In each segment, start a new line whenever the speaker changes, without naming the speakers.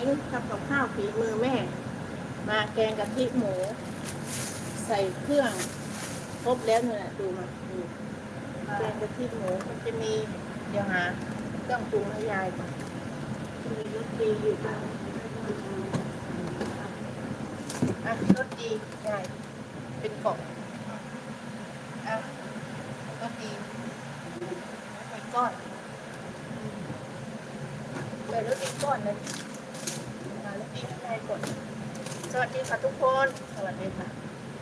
อิงทำกับข้าวฝีมือแม่ มาแกงกะทิหมู ใส่เครื่องครบแล้วเนี่ยดูมาดูแกงกะทิหมูมันจะมีเดี๋ยวหาเครื่องปรุงให้ยายก่อนมีรสดีอยู่ตรงอะรสดียายเป็นกล่องอะรสดีใส่ก้อนใส่รสดีก้อนเลยมารสดีให้ยายก่อน สวัสดีค่ะทุกคน สวัสดีค่ะ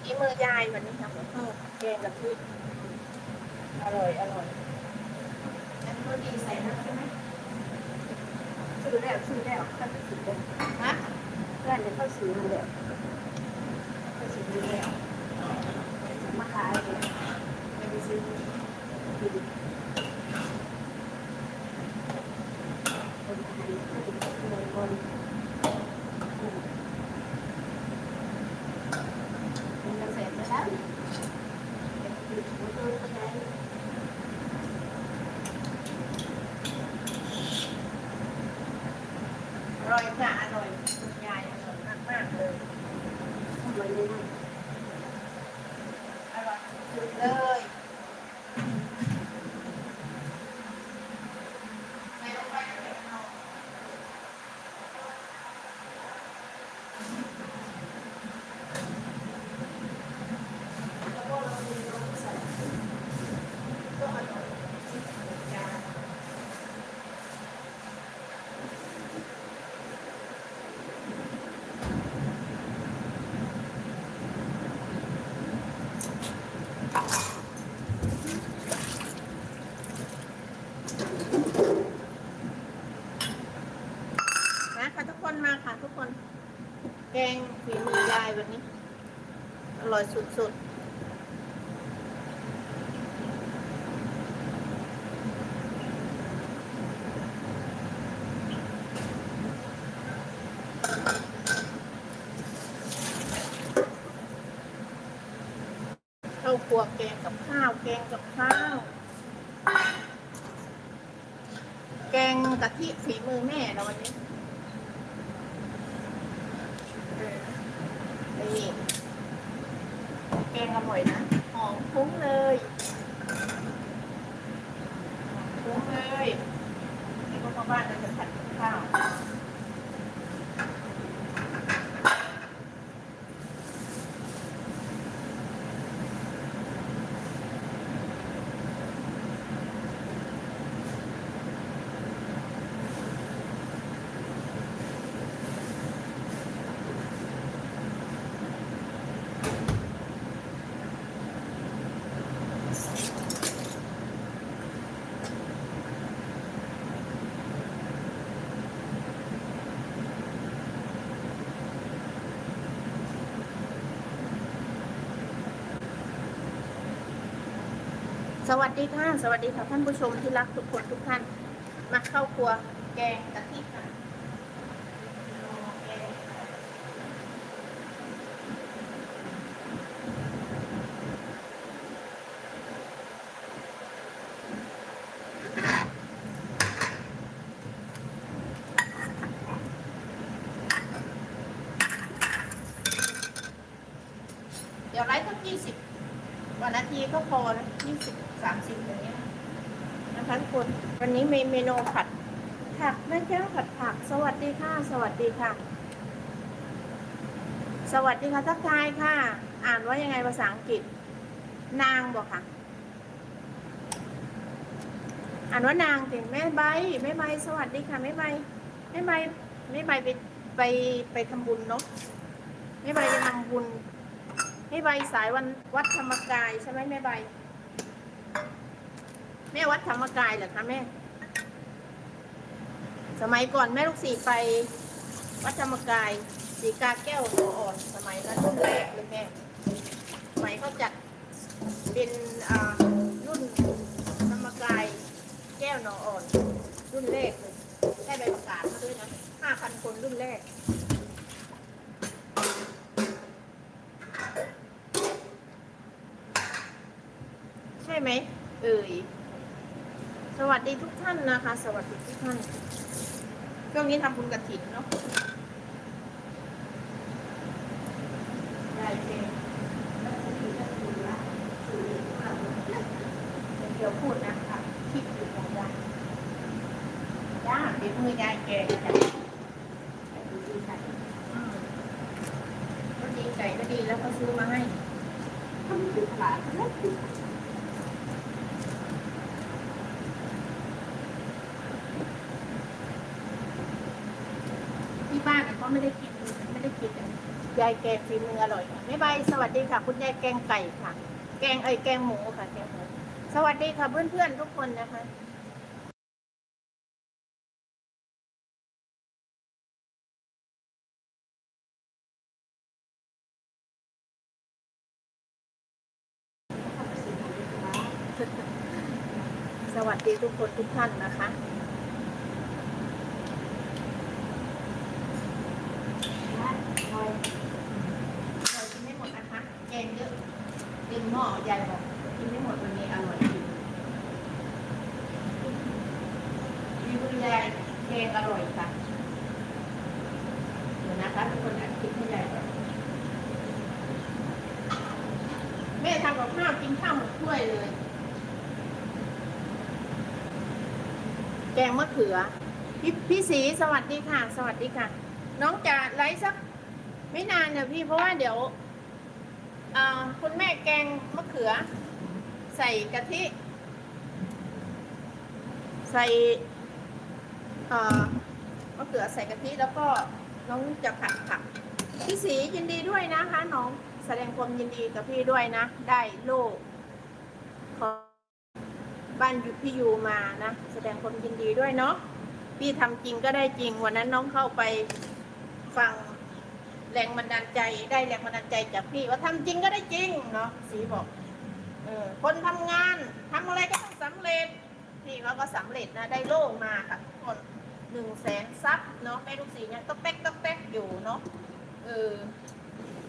อีมือยายวันนี้ทำกับข้าวแกงกะทิอร่อยอร่อยอันนี้ดีใส่น้ำใช่ไหมซื้อแล้วซื้อแล้วท่านซื้อแล้วฮะร้านเดี๋ยวเขาซื้อแล้วเขาซื้อแล้วมาขายเลยไม่ได้ซื้อดีคนไทยคนคน mình sẽ sẽ đáp được của tôi có thể อร่อยค่ะอร่อยคุณยายอร่อยมากมากๆเลยอร่อยเลยอร่อยสุดๆเลยไม่ต้องไปไหนเอา แล้วก็เรามีรสใส่ก็อร่อยจานมาค่ะทุกคนมาค่ะทุกคน แกงฝีมือยายวันนี้ อ ร่อยสุดๆข้าครัวแกงกับข้าวแกงกับข้าว แกงกะทิฝีมือแม่เราวันนี้เออนี่แกงอร่อยนะหอมฟุ้งเลยหอมฟุ้งเลยนี่ก็พ่อบ้านเราจะผัดกับข้าว สวัสดีค่ะ สวัสดีค่ะท่านผู้ชมที่รักทุกคนทุกท่าน มาเข้าครัวแกงกะทิค่ะเดี๋ยวไลฟ์สักยี่สิบ วันาทีก็พอนะยี่สิบสามสิบอย่างเงี้ยนะคะทุกคนวันนี้มีเมนูผัดผักแม่แก้วผัดผัก สวัสดีค่ะ สวัสดีค่ะ สวัสดีค่ะทักทายค่ะ อ่านว่ายังไงภาษาอังกฤษ นางบอกค่ะ อ่านว่านางเก่งแม่ใบแม่ใบสวัสดีค่ะแม่ใบแม่ใบแม่ใบไปไปไปทำบุญเนาะแม่ใบไปทำบุญ แม่ใบสายวันวัดธรรมกายใช่ไหมแม่ใบ แม่วัดธรรมกายเหรอคะแม่ สมัยก่อนแม่ลูกศิษย์ไปวัดธรรมกายสีกาแก้วหัวอ่อนสมัยนั้นรุ่นแรกเลยแม่สมัยเขาจัดเป็นอ่ารุ่นธรรมกายแก้วหนออ่อน รุ่นแรกเลยได้ใบประกาศมาด้วยนะห้าพันคนรุ่นแรก ไหมเอ่ยสวัสดีทุกท่านนะคะ สวัสดีทุกท่านเฟช่วงนี้ทำบุญกระถิ่นเนาะได้เองเดี๋ยวพูดนะคะคิดอยู่ของยายย่าเดี๋ยวมือยายแกจ้ะอืมก็ดีใจก็ดีแล้วก็ซื้อมาให้ที่บ้านเนี่ยเขา ไม่ได้กินไม่ได้กินยายแกงฝีมืออร่อยค่ะแม่ใบสวัสดีค่ะ คุณยายแกงไก่ค่ะ แกงเอ้แกงหมูค่ะแกงหมูสวัสดีค่ะเพื่อนๆทุกคนนะคะสวัสดีทุกคนทุกท่านนะคะ เรากินไม่หมดนะคะแกงเยอะเต็มหม้อยายบอกกินไม่หมดวันนี้อร่อยจริงมีคุณยายแกงอร่อยค่ะเดี๋ยวนะคะทุกคนอัดคลิปให้ยายก่อนแม่ทำกับข้าวกินข้าวหมดถ้วยเลย แกงมะเขือพี่พี่สีสวัสดีค่ะ สวัสดีค่ะ น้องจะไลฟ์สัก ไม่นานเนี่ยพี่เพราะว่าเดี๋ยวคุณแม่แกงมะเขือ ใส่กะทิ ใส่มะเขือใส่กะทิแล้วก็น้องจะผัดผักพี่สียินดีด้วยนะคะน้องแสดงความยินดีกับพี่ด้วยนะ ได้โล่ของบ้านยุพี่ยูมานะแสดงความยินดีด้วยเนาะพี่ทำจริงก็ได้จริงวันนั้นน้องเข้าไปฟัง รงบันดาลใจได้แรงบันดาลใจจากพี่ว่าทำจริงก็ได้จริงเนาะสีบอกเออคนทำงานทำอะไรก็ต้องสำเร็จพี่เขาก็สำเร็จนะได้โล่มาค่ะทุกคนหนึ่งแสนซับเนาะแม่ลูกสีเนี่ยต้องแป๊กต้องแป๊กอยู่เนาะเออ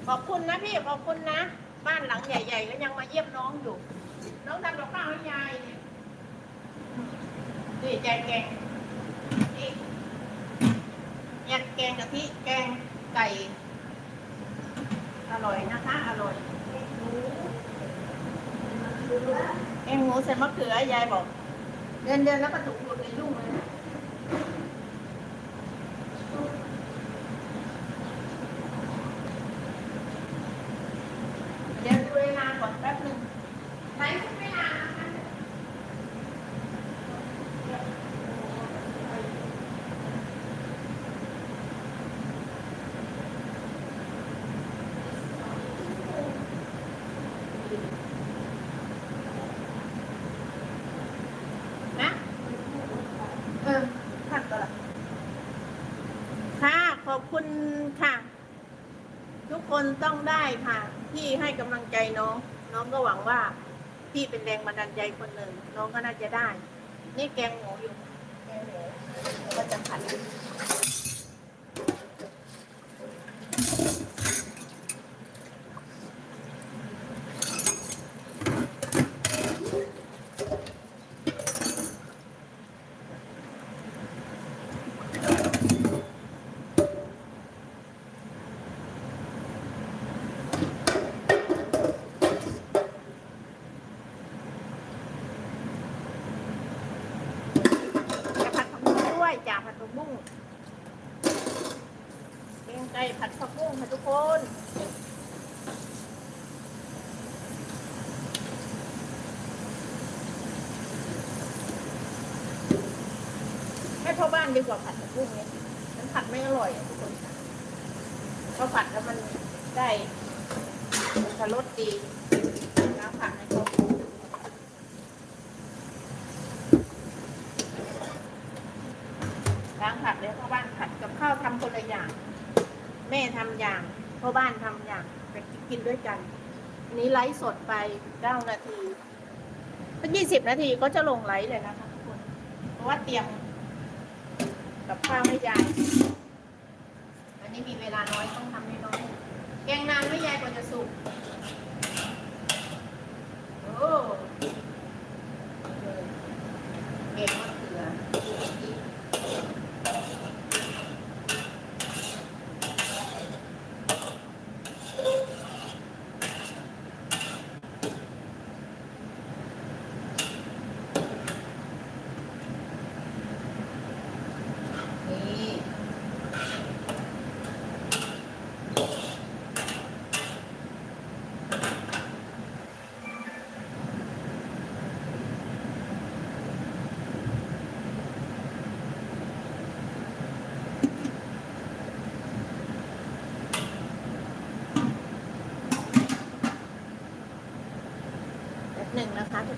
ขอบคุณนะพี่ขอบคุณนะ บ้านหลังใหญ่ๆก็ยังมาเยี่ยมน้องอยู่ น้องทำกับข้าวให้ยายเนี่ยอืมนี่ใจแกงนี่ยัดแกงกะทิแกงไก่ อร่อยนะคะ อร่อยเอ็งหมูใส่มะเขือยายบอก เดินเดินแล้วก็ถูกหลุดเลยยุ่งเลยนะเดี๋ยวดูเวลาก่อนแป๊บหนึงไหนคุณไม่นานนะคะ นะ เออผัดก็ละค่ะ ขอบคุณค่ะ ทุกคนต้องได้ค่ะ พี่ให้กำลังใจน้อง น้องก็หวังว่า พี่เป็นแรงบันดาลใจคนหนึ่ง น้องก็น่าจะได้ นี่แกงหมูอยู่แกงหมูแล้วก็จะผัด จะผัดผักบุ้งด้วยจ้าผัดผักบุ้งแกง ได้ผัดผักบุ้งค่ะทุกคนให้พ่อบ้านดีกว่าผัดผักบุ้งเนี่ยมันผัดไม่อร่อยอะทุกคนค่ะพอผัดแล้วมันได้รสดีน้ำผัดให้เขา ล้างผักแล้วพ่อบ้านผัดกับข้าวทำคนละอย่าง แม่ทำอย่างพ่อบ้านทำอย่างแต่ กินด้วยกัน อันนี้ไลฟ์สดไปเก้านาทีก็ยี่สิบนาทีก็จะลงไลฟ์เลยนะคะทุกคน เพราะว่าเตรียมกับข้าวให้ยาย อันนี้มีเวลาน้อยต้องทำให้น้อยแกงนานไม่ยายกว่าจะสุก โอ้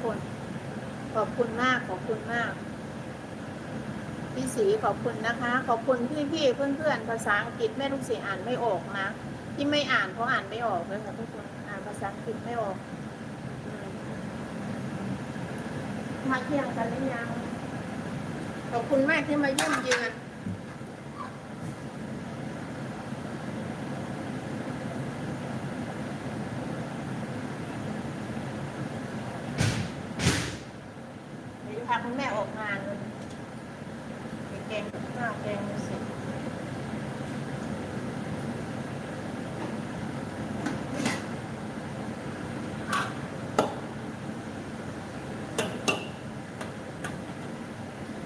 คน ขอบคุณมาก ขอบคุณมาก พี่สีขอบคุณนะคะ ขอบคุณพี่พี่ๆเพื่อนเพื่อนๆภาษาอังกฤษแม่ลูกสีอ่านไม่ออกนะ ที่ไม่อ่านเพราะอ่านไม่ออกเลยค่ะทุกคนอ่านภาษาอังกฤษไม่ออกมาเที่ยงกันหรือยัง ขอบคุณมากที่มาเยี่ยมเยือนเดี๋ยวจะพาคุณแม่ออกงานเลยไปแกงข้าวแกงดูสิ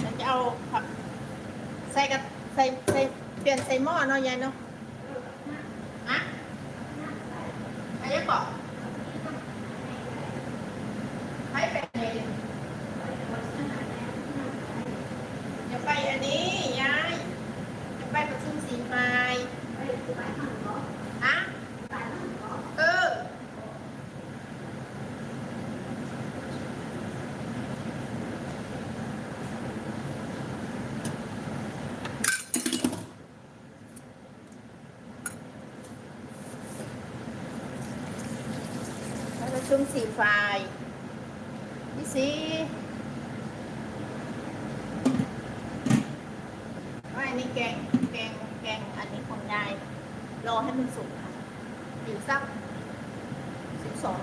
ฉันจะเอาผักใส่กับใส่ใส่เปลี่ยนใส่หม้อเนาะยายเนาะอะไรบอกให้เป็นไงจะไปอันนี้ยายจะไปประชุมสีไฟฮะเออ แล้วประชุม สีไฟพี่สีว่าอันนี้แกงแกงแกงอันนี้ของยายรอให้มันสุกค่ะอยู่สักสิบสอง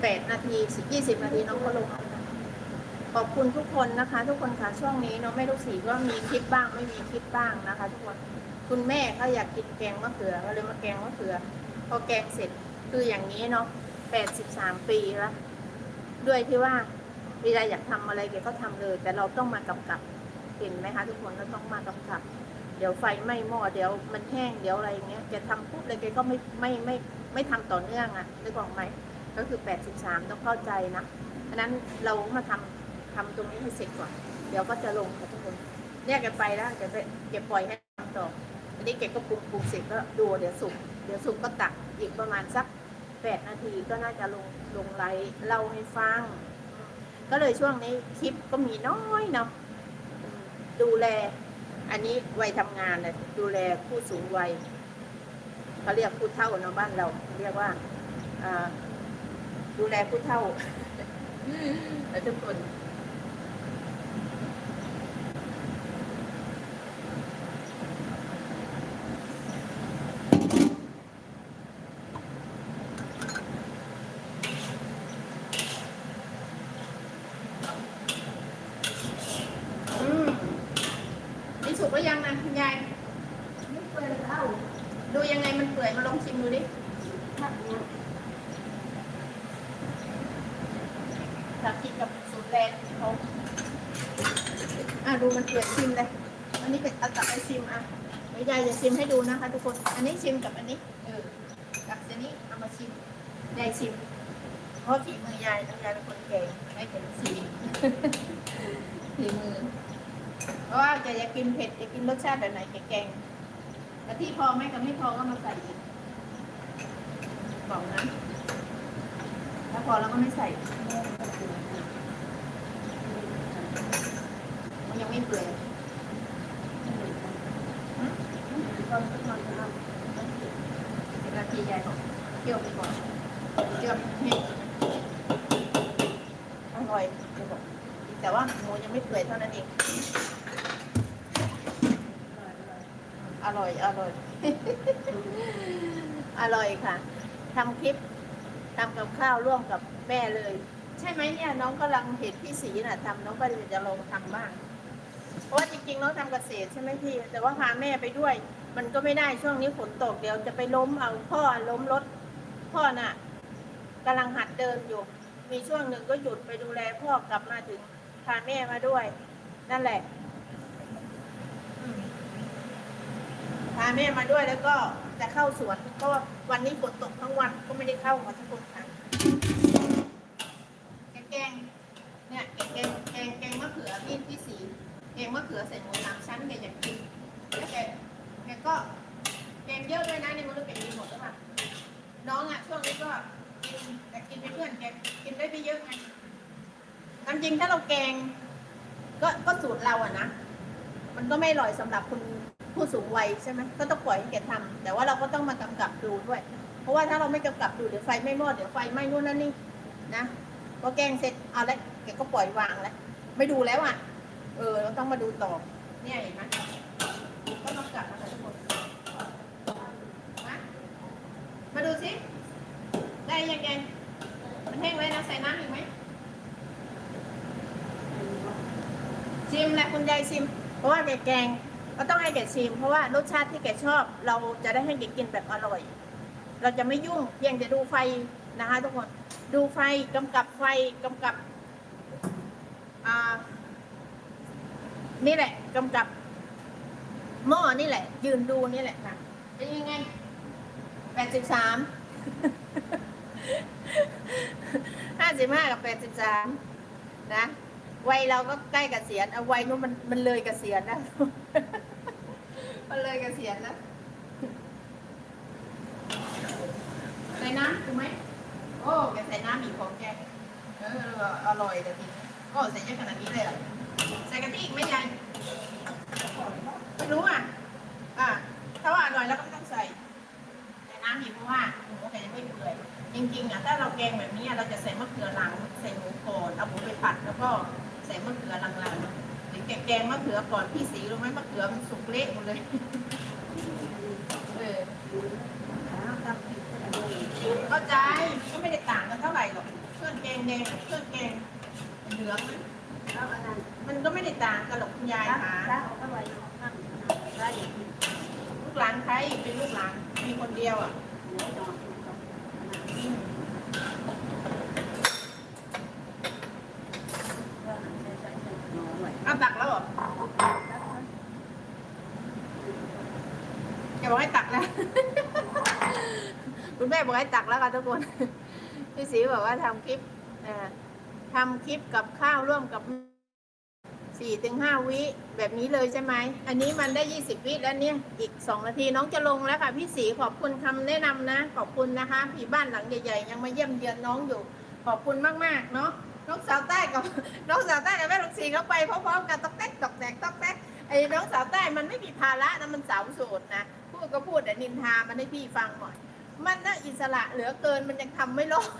แปดนาทีสิบยี่สิบนาทีน้องก็ลงขอบคุณทุกคนนะคะ ทุกคนค่ะช่วงนี้น้องแม่ลูกสีก็มีคลิปบ้างไม่มีคลิปบ้างนะคะ ทุกคนคุณแม่เขาอยากกินแกงมะเขือก็เลยมาแกงมะเขือพอแกงเสร็จคืออย่างนี้เนาะ แปดสิบสามปีแล้ว ด้วยที่ว่าเวลาอยากทำอะไรแกก็ทำเลย แต่เราต้องมากำกับเห็นไหมคะทุกคนเราต้องมากำกับ เดี๋ยวไฟไหม้หม้อเดี๋ยวมันแห้งเดี๋ยวอะไรอย่างเงี้ยแกทำปุ๊บเลยแกก็ไม่ไม่ไม่ไม่ทำต่อเนื่องอะ่ะนึกออกไหมก็คือแปดสิบสามต้องเข้าใจนะฉะนั้นเรามาทำทำตรงนี้ให้เสร็จก่อน เดี๋ยวก็จะลงค่ะทุกคนเนี่ยแกไปแล้วแกไปแกปล่อยให้ทำต่ออันนี้แกก็ปรุงปรุงเสร็จก็ดูเดี๋ยวสุกเดี๋ยวสุกก็ตักอีกประมาณสัก แปดนาทีก็น่าจะลงลงไลฟ์เล่าให้ฟัง ก็เลยช่วงนี้คลิปก็มีน้อยเนาะดูแล อันนี้วัยทำงานเลยดูแลผู้สูงวัยเขาเรียกผู้เฒ่าเนาะบ้านเรา เรียกว่าดูแลผู้เฒ่าแล้วทุกคน อืมนี่สุกแล้วยังนะคุณยาย
ไม่เปิดแล้ว
ดูยังไงมันเปื่อยมาลองชิมดูดิ
ทักเนี่ย
ถ้ากินกับสูตรแรงเขาอะดูมันเปื่อยชิมเลย อันนี้เป็นเอาตักไปชิมอะเดี๋ยวยายจะชิมให้ดูนะคะ ทุกคน อันนี้ชิมกับอันนี้เออกับอันนี้เอามาชิมยายชิม เพราะฝีมือยายนะยายเป็นคนแก่ไม่เป็นสีฝีมือ เพราะว่าแกจะกินเผ็ดจะกินรสชาติแบบไหนแกแกงกะทิพอไหมกับไม่พอก็มาใส่อีกบอกนะถ้าพอแล้วก็ไม่ใส่มันยังไม่เปื่อย
ตอนที่มันท
สิบนา ทียายบอกเคี่ยวไปก่อนเจือเผ็ดอร่อยแต่ว่าหมูยังไม่เปื่อยเท่านั้นเอง อร่อย อร่อย อร่อยค่ะทำคลิปทำกับข้าวร่วมกับแม่เลย ใช่ไหมเนี่ยน้องกำลังเห็นพี่สีน่ะทำน้องก็จะลองทำบ้าง เพราะว่าจริงๆน้องทำเกษตรใช่ไหมพี่ แต่ว่าพาแม่ไปด้วย มันก็ไม่ได้ช่วงนี้ฝนตกเดี๋ยวจะไปล้มเอาพ่อล้มรถพ่อน่ะกำลังหัดเดินอยู่ มีช่วงหนึ่งก็หยุดไปดูแลพ่อกลับมาถึงพาแม่มาด้วย นั่นแหละอืมพาแม่มาด้วยแล้วก็จะเข้าสวนก็วันนี้ฝนตกทั้งวันก็ไม่ได้เข้ามาทุกคนค่ะแกงๆเนี่ยแกงแกงแกงแกงมะเขือพี่พี่สี แกงมะเขือใส่หมูสามชั้นแกอยากกินแล้วแกแกก็แกงเยอะด้วยนะในมือแกกินหมดแล้วค่ะน้องอะช่วงนี้ก็กินแต่กินไปเพื่อนแกกินได้ไม่เยอะไงตามจริงถ้าเราแกง ก็ก็สูตรเราอะนะมันก็ไม่อร่อยสำหรับคุณผู้สูงวัยใช่ไหมก็ต้องปล่อยให้แกทำแต่ว่าเราก็ต้องมากำกับดูด้วย เพราะว่าถ้าเราไม่กำกับดูเดี๋ยวไฟไม่มอดเดี๋ยวไฟไหม้นู่นนั่นนี่นะพอแกงเสร็จเอาละแกก็ปล่อยวางแล้วไม่ดูแล้วอะ เออเราต้องมาดูต่อ เนี่ยเห็นไหมก็ต้องกลับมาทุกคนมามาดูสิได้ยังไงมันแห้งเลยนะใส่น้ำอีกไหมชิมแหละคุณยายชิม เพราะว่าแกแกงก็ต้องให้แกชิม เพราะว่ารสชาติที่แกชอบ เราจะได้ให้แกกินแบบอร่อย เราจะไม่ยุ่งเพียงจะดูไฟนะคะ ทุกคน ดูไฟกำกับไฟกำกับอ่า นี่แหละกำกับหม้อนี่แหละ ยืนดูนี่แหละค่ะเป็นยังไงแปดสิบสามห้าสิบห้ากับแปดสิบสามนะวัยเราก็ใกล้เกษียณเอาวัยนู้นมันมันเลยเกษียณนะมันเลยเกษียณแล้วใส่น้ำถูกไหมโอ้แกใส่น้ำอีกของแกเอออร่อยแต่ทีนี้โอ้ใส่เยอะขนาดนี้เลยเหรอ ใส่กะทิอีกไหม่ยายไม่รู้อะอะถ้าว่าอร่อยแล้วก็ไม่ต้องใส่ใส่น้ำอีกเพราะว่าหมูแกจะไม่เปื่อยจริงๆอะถ้าเราแกงแบบนี้เราจะใส่มะเขือหลังใส่หมูก่อนเอาหมูไปผัดแล้วก็ใส่มะเขือหลังๆหรือแกงมะเขือก่อนพี่สีรู้ไหมมะเขือมันสุกเละหมดเลยเออ
ก็เข้า
ใจก็ไม่ได้ต่างกันเท่าไหร่หรอกเครื่องแกงแดงเครื่องแกงเหลืองนะ
แล้วอันนั้น
มันก็ไม่ได้ต่างกันหรอกคุณยาย
ล้าง
ค่ะ
ล้างออกก็ไว้ข้างได้อีก
ลูกหลานใครเป็นลูกหลานมีคนเดียวอะ
หัวจอดจอด
อืม
ก็ใส่ใส่ใส่หน่อไว้
เอาตักแล้วเหรอแกบอกให้ตักแล้ว คุณแม่บอกให้ตักแล้วค่ะทุกคนพี่สีบอกว่าทำคลิปเอ่อทำคลิปกับข้าวร่วมกับ สี่ถึงห้าวิแบบนี้เลยใช่ไหม อันนี้มันได้ยี่สิบวิแล้วเนี่ย อีกสองนาทีน้องจะลงแล้วค่ะ พี่สีขอบคุณคำแนะนำนะ ขอบคุณนะคะพี่บ้านหลังใหญ่ๆ ยังมาเยี่ยมเยือนน้องอยู่ ขอบคุณมากๆเนาะน้องสาวใต้กับน้องสาวใต้กับแม่ลูกสีเขาไปพร้อมๆกันตอกแตกตอกแตกตอกแตกไอ้น้องสาวใต้มันไม่มีภาระนะมันสาวโสดนะพูดก็พูดแต่นินทามันให้พี่ฟังหน่อย มันน่าอิสระเหลือเกินมันยังทำไม่รอด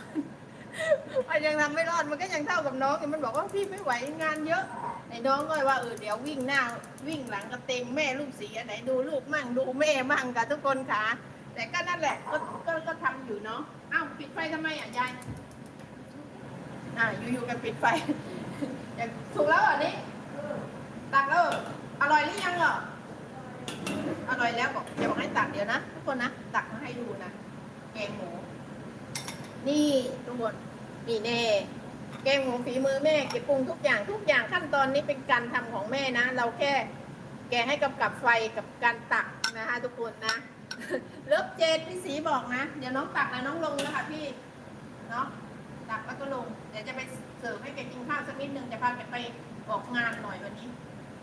มันยังทำไม่รอดมันก็ยังเท่ากับน้องอยู่มันบอกว่าพี่ไม่ไหวงานเยอะ ไอ้น้องก็ว่าเออเดี๋ยววิ่งหน้าวิ่งหลังกระเตงแม่ลูกสีอันไหนดูลูกมั่งดูแม่มั่งกับทุกคนค่ะ แต่ก็นั่นแหละก็ก็ก็ทำอยู่เนาะอ้าวปิดไฟทำไมอะยายอ่าอยู่ๆกันปิดไฟอย่างถูกแล้วเหรอนี่ตักแล้วอร่อยหรือยังเหรออร่อยแล้วบอกจะบอกให้ตักเดี๋ยวนะทุกคนนะตักมาให้ดูนะแกงหมู นี่ทุกคนนี่แน่ แกงหมูฝีมือแม่เก็บปรุงทุกอย่างทุกอย่างขั้นตอนนี้เป็นการทำของแม่นะ เราแค่แกให้กำกับไฟกับการตักนะคะทุกคนนะเลิฟเจนพี่สีบอกนะ เดี๋ยวน้องตักนะน้องลงนะคะพี่เนาะตักแล้วก็ลง เดี๋ยวจะไปเสิร์ฟให้แกกินข้าวสักนิดนึงจะพาแกไปออกงานหน่อยวันนี้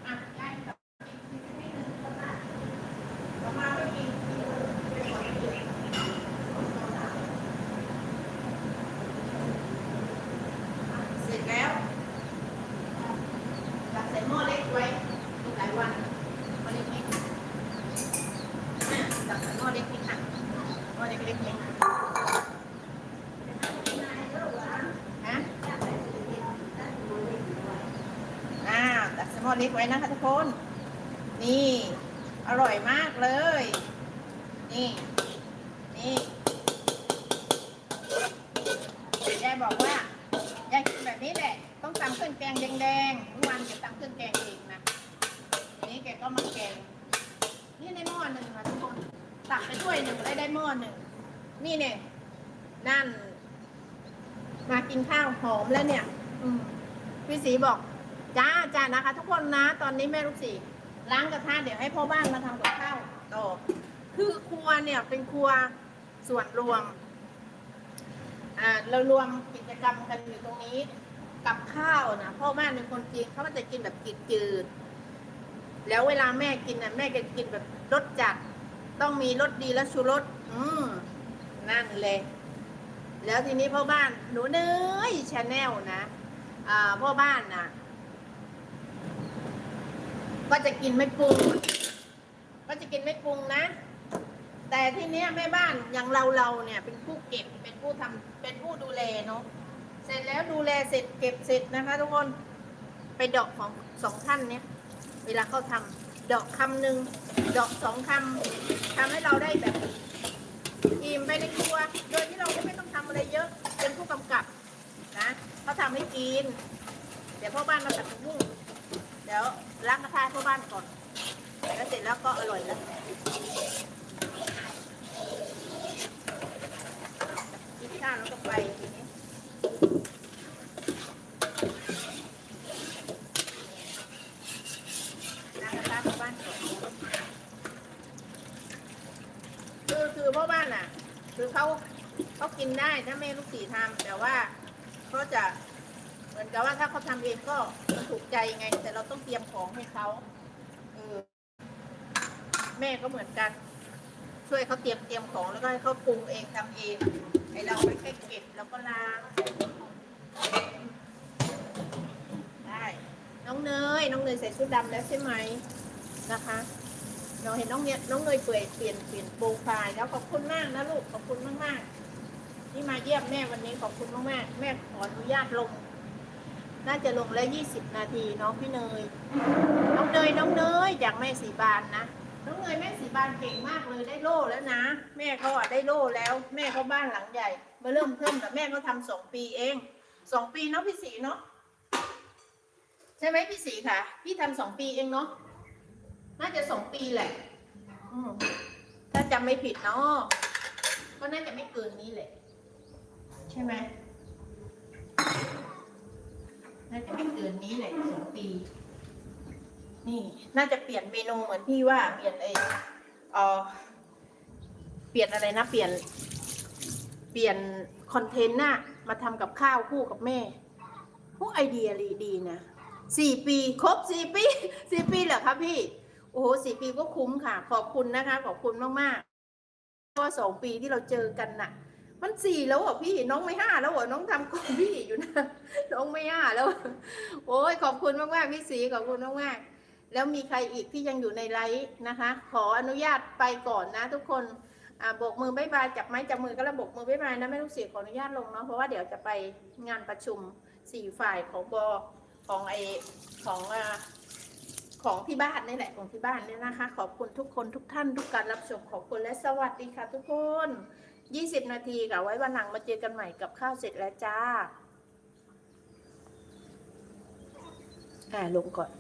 อะได้ครับกินสักนิดนึงก็มาก็กินกินไปก่อนกิน เสร็จแล้วตักใส่หม้อเล็กไว้อีกหลายวันหม้อเล็กๆอะตักใส่หม้อเล็กนิดค่ะหม้อเล็กๆนี่ฮะอ่าตักใส่หม้อเล็ก ไว้นะคะทุกคน นี่ อร่อยมากเลย นี่ นี่ยายบอกว่ายายกินแบบนี้แหละ ต้องตำเครื่องแกงแดงๆเมื่อวานแกตำเครื่องแกงเองนะนี้แกก็มาแกง นี่ในหม้อหนึ่งค่ะทุกคนตักไปถ้วยหนึ่งได้ได้หม้อหนึ่ง นี่เนี่ยนั่น มากินข้าวหอมแล้วเนี่ย อืมพี่สีบอก จ้าจ้านะคะ ทุกคนนะ ตอนนี้แม่ลูกสีล้างกระทะเดี๋ยวให้พ่อบ้านมาทำกับข้าวต่อคือครัวเนี่ยเป็นครัวส่วนรวม อ่าเรารวมกิจกรรมกันอยู่ตรงนี้ กับข้าวนะพ่อบ้านเป็นคนจีนเขาจะกินแบบจืดๆแล้วเวลาแม่กินนะแม่ก็กินแบบรสจัด ต้องมีรสดีและชูรสอืมนั่นเลย แล้วทีนี้พ่อบ้านหนูเนยชาแนลนะอ่าพ่อบ้านน่ะ ก็จะกินไม่ปรุง ก็จะกินไม่ปรุงนะ แต่ทีเนี้ยแม่บ้านอย่างเราเราเนี่ย เป็นผู้เก็บเป็นผู้ทำเป็นผู้ดูแลเนาะเสร็จแล้วดูแลเสร็จเก็บเสร็จนะคะ ทุกคนไปดอกของสองท่านเนี้ยเวลาเขาทำดอกคำหนึ่งดอกสองคำทำให้เราได้แบบอิ่มไปในครัว โดยที่เราไม่ต้องทำอะไรเยอะ เป็นผู้กำกับนะเขาทำให้กิน เดี๋ยวพ่อบ้านมาตัดบุ้ง ดี๋ยวล้างกระทะพ่อบ้านก่อน แล้วเสร็จแล้วก็อร่อยแล้วกินข้าวแล้วก็ไปทีนี้ล้างกระทะพ่อบ้านก่อนคือคือพ่อบ้านอะ คือเขาเขากินได้ถ้าแม่ลูกสี่ทำแต่ว่าเขาจะ เหมือนกับว่าถ้าเขาทำเองก็มันถูกใจไง แต่เราต้องเตรียมของให้เขาเออแม่ก็เหมือนกัน ช่วยเขาเตรียมเตรียมของแล้วก็ให้เขาปรุงเองทำเองไอเราไปแค่เก็บแล้วก็ล้างได้น้องเนยน้องเนยใส่ชุดดำแล้วใช่ไหมนะคะ เราเห็นน้องเนี่ยน้องเนยเปลี่ยนเปลี่ยนเปลี่ยนโปรไฟล์แล้วขอบคุณมากนะลูกขอบคุณมากมากๆที่มาเยี่ยมแม่วันนี้ขอบคุณมากมากๆแม่ขออนุญาตลง น่าจะลงแล้วยี่สิบนาทีน้องพี่เนย น้องเนยน้องเนยจากแม่สีบานนะ น้องเนยแม่สีบานเก่งมากเลยได้โล่แล้วนะ แม่เขาอะได้โล่แล้ว แม่เขาบ้านหลังใหญ่ มาเริ่มเพิ่มแต่แม่เขาทำสองปีเองสองปีเนาะพี่สีเนาะใช่ไหมพี่สีค่ะ พี่ทำสองปีเองเนาะน่าจะสองปีแหละถ้าจำไม่ผิดเนาะก็น่าจะไม่เกินนี้แหละ ใช่ไหม น่าจะไม่เกินนี้แหละสองปี นี่ น่าจะเปลี่ยนเมนูเหมือนพี่ว่าเปลี่ยนไอเออเปลี่ยนอะไรนะเปลี่ยน เปลี่ยนคอนเทนต์น่ะมาทำกับข้าวคู่กับแม่พวกไอเดียดีดีนะสี่ปีครบสี่ปีสี่ปีเหรอคะพี่ โอ้โหสี่ปีก็คุ้มค่ะ ขอบคุณนะคะ ขอบคุณมากๆเพราะสองปีที่เราเจอกันน่ะ มันสี่แล้วเหรอพี่น้องไม่ห้าแล้วเหรอน้องทำกอนพี่อยู่นะน้องไม่ห้าแล้ว โอ้ยขอบคุณมากๆพี่สีขอบคุณมากๆแล้วมีใครอีกที่ยังอยู่ในไลฟ์นะคะ ขออนุญาตไปก่อนนะ ทุกคนอ่าโบกมือบายบายจับไม้จับมือก็แล้วบกมือบายบายนะไม่ลูกเสียขออนุญาตลงเนาะเพราะว่าเดี๋ยวจะไปงานประชุมสี่ฝ่ายของบของไอของอ่าของที่บ้านนี่แหละของที่บ้านเนี่ยนะคะ ขอบคุณทุกคนทุกท่านทุกการรับชมขอบคุณและสวัสดีค่ะทุกคน 20 นาทีค่ะ ไว้วันหลังมาเจอกันใหม่กับข้าวเสร็จแล้วจ้า อ่าลงก่อน